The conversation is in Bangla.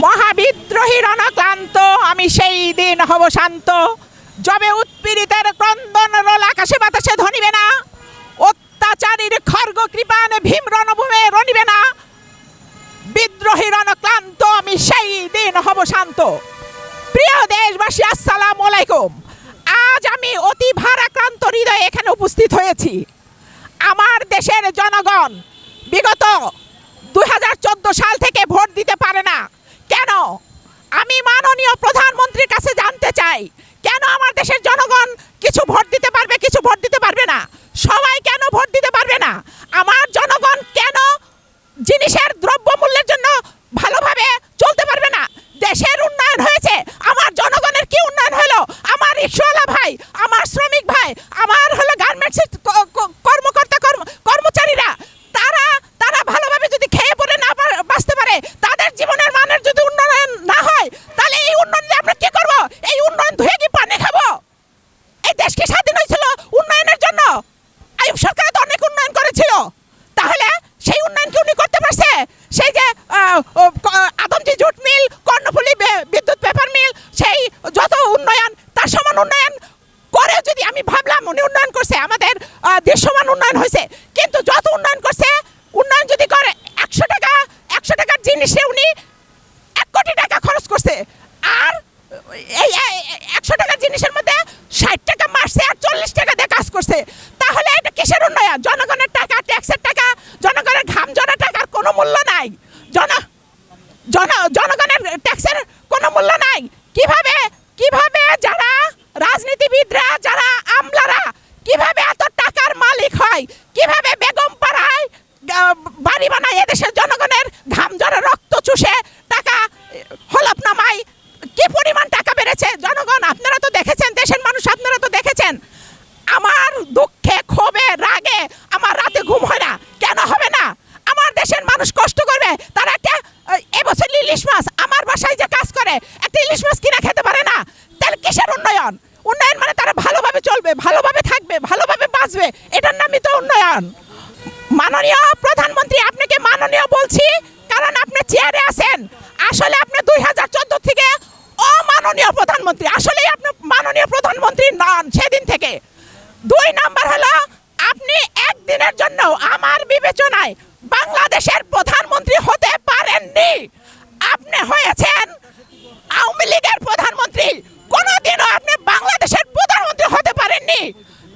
মহাবিদ্রোহী রণক্লান্ত, আমি সেই দিন হব শান্ত। যবে উৎপীড়িতের ক্রন্দন রোল আকাশে বাতাসে ধনিবে না, অত্যাচারীর খর্গ কৃপান ভীম রণভূমে রণিবে না। বিদ্রোহী রণক্লান্ত, আমি সেই দিন হব শান্ত। প্রিয় দেশবাসী, আসসালামু আলাইকুম। আজ আমি অতি ভারাক্রান্ত হৃদয়ে এখানে উপস্থিত হয়েছি। আমার দেশের জনগণ বিগত দুই হাজার চোদ্দ সাল থেকে ভোট দিতে পারে না কেন আমি মাননীয় প্রধানমন্ত্রীর কাছে জানতে চাই কেন আমার দেশের জনগণ কিছু ভোট দিতে পারবে কিছু ভোট দিতে পারবে না সবাই কেন ভোট দিতে পারবে না আমার জনগণ কেন জিনিসের দ্রব্যমূল্যের জন্য ভালোভাবে চলতে পারবে না দেশের উন্নয়ন হয়েছে আমার জনগণের কি উন্নয়ন হলো আমার রিক্সাওয়ালা ভাই আমার শ্রমিক ভাই আমার হলো গার্মেন্টসের ক- ক- কর্মকর্তা কর্ম- কর্মচারীরা তারা তারা ভালোভাবে যদি খেয়ে পড়ে না পা- বাঁচতে পারে তাদের জীবনের মানের যদি উন্নয়ন না হয় তাহলে এই উন্নয়ন দিয়ে আমরা কি করব এই উন্নয়ন ধুয়ে কি পানি খাব এই দেশ কি স্বাধীন হয়েছিল উন্নয়নের জন্য আইব সরকার তো অনেক উন্নয়ন করেছিল তাহলে সেই উন্নয়ন কি উনি করতে পারছে সেই যে আহ, ও, ক- আদমজি জুট মিল কর্ণফুলি বে- বিদ্যুৎ পেপার মিল সেই যত উন্নয়ন তার সমান উন্নয়ন করে যদি আমি ভাবলাম উনি উন্নয়ন করছে আমাদের আহ, দৃশ্যমান উন্নয়ন হয়েছে। কিন্তু যত উন্নয়ন করছে উন্নয়ন যদি করে একশো টাকা একশো টাকার জিনিসে উনি এক কোটি টাকা খরচ করছে। আর এই একশো টাকার জিনিসের মধ্যে ষাট টাকা মারছে আর চল্লিশ টাকা দিয়ে কাজ করছে। তাহলে এটা কিসের উন্নয়ন? জনগণের টাকা ট্যাক্সের টাকা জনগণের ঘাম জড়া টাকার কোনো মূল্য নাই। জন জন জনগণের ট্যাক্সের কোনো মূল্য নাই। কীভাবে যারা রাজনীতিবিদরা যারা আমলারা কীভাবে এত টাকার মালিক হয় কীভাবে বেগম পাড়ায় আহ, বাড়ি বানায় এদেশের জনগণের ঘাম জড়া রক্ত চুষে টাকা হলফনামায় কি পরিমাণ টাকা বেড়েছে জনগণ আপনারা তো দেখেছেন দেশের মানুষ আপনারা তো দেখেছেন আমার দুঃখে ক্ষোভে রাগে আমার রাতে ঘুম হয় না কেন হবে না আমার দেশের মানুষ কষ্ট করবে তারা একটা আহ, এবছর ইলিশ মাছ? আমার বাসায় যে কাজ করে, একটা ইলিশ মাছ কিনা খেতে পারে না। তাহলে কিসের উন্নয়ন? উন্নয়ন মানে তারা ভালোভাবে চলবে, ভালোভাবে থাকবে, ভালোভাবে বাঁচবে। এটার নামই তো উন্নয়ন। মাননীয় প্রধানমন্ত্রী আপনাকে মাননীয় বলছি? কারণ আপনি চেয়ারে আছেন। আসলে আপনি দুই হাজার চোদ্দ থেকে অমাননীয় প্রধানমন্ত্রী। আসলেই আপনি মাননীয় প্রধানমন্ত্রী নন সেদিন থেকে। দুই নাম্বার হলো, আপনি একদিনের জন্য আমার বিবেচনায় বাংলাদেশের প্রধানমন্ত্রী হতে পারেননি। আপনি হয়েছেন